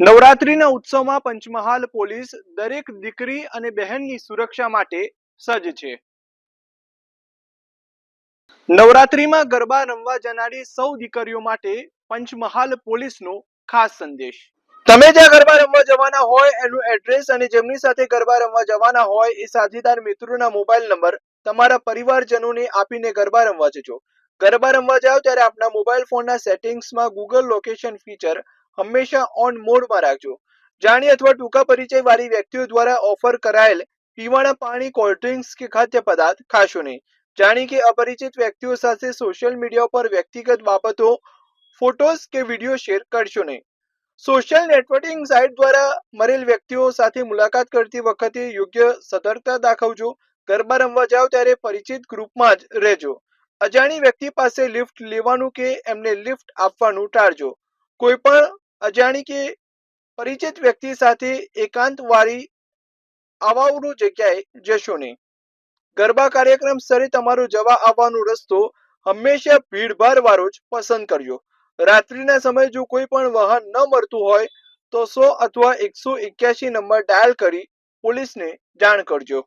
નવરાત્રીના ઉત્સવમાં પંચમહાલ પોલીસ દરેક દીકરી અને બહેનની સુરક્ષા માટે સજ્જ છે. નવરાત્રીમાં ગરબા રમવા જનારી સૌ દીકરીઓ માટે પંચમહાલ પોલીસનો ખાસ સંદેશ. તમે જ્યાં ગરબા રમવા જવાના હોય, એનું એડ્રેસ અને જેમની સાથે ગરબા રમવા જવાના હોય એ સાથીદાર મિત્રોના મોબાઈલ નંબર તમારા પરિવારજનોને આપીને ગરબા રમવા જજો. ગરબા રમવા જાઓ ત્યારે આપના મોબાઈલ ફોનના સેટિંગ્સમાં ગૂગલ લોકેશન ફીચર હંમેશા ઓન મોડમાં રાખજો. જાણી અથવા ટૂંકા પરિચય વાળી વ્યક્તિઓ દ્વારા ઓફર કરાયેલ પીવાના પાણી કોલ્ડ ડ્રિંક્સ કે ખાદ્ય પદાર્થ ખાશો નહીં. જાણી કે અપરિચિત વ્યક્તિઓ સાથે સોશિયલ મીડિયા પર વ્યક્તિગત બાબતો ફોટોઝ કે વીડિયો શેર કરશો નહીં. સોશિયલ નેટવર્કિંગ સાઇટ દ્વારા મરેલ વ્યક્તિઓ સાથે મુલાકાત કરતી વખતે યોગ્ય સતર્કતા દાખવજો. ગરબા રમવા જાઓ ત્યારે પરિચિત ગ્રુપમાં જ રહેજો. અજાણી વ્યક્તિ પાસે લિફ્ટ લેવાનું કે એમને લિફ્ટ આપવાનું ટાળજો. કોઈ પણ અજાણી કે પરિચિત વ્યક્તિ સાથે એકાંત વાળી આવાવરૂ જગ્યાએ જશો નહીં. ગરબા કાર્યક્રમ સ્તરે તમારો જવા આવવાનો રસ્તો હંમેશા ભીડભાડ વાળો જ પસંદ કરજો. રાત્રિના સમયે જો કોઈ પણ વાહન ન મળતું હોય તો સો અથવા એકસો એક્યાસી નંબર ડાયલ કરી પોલીસને જાણ કરજો.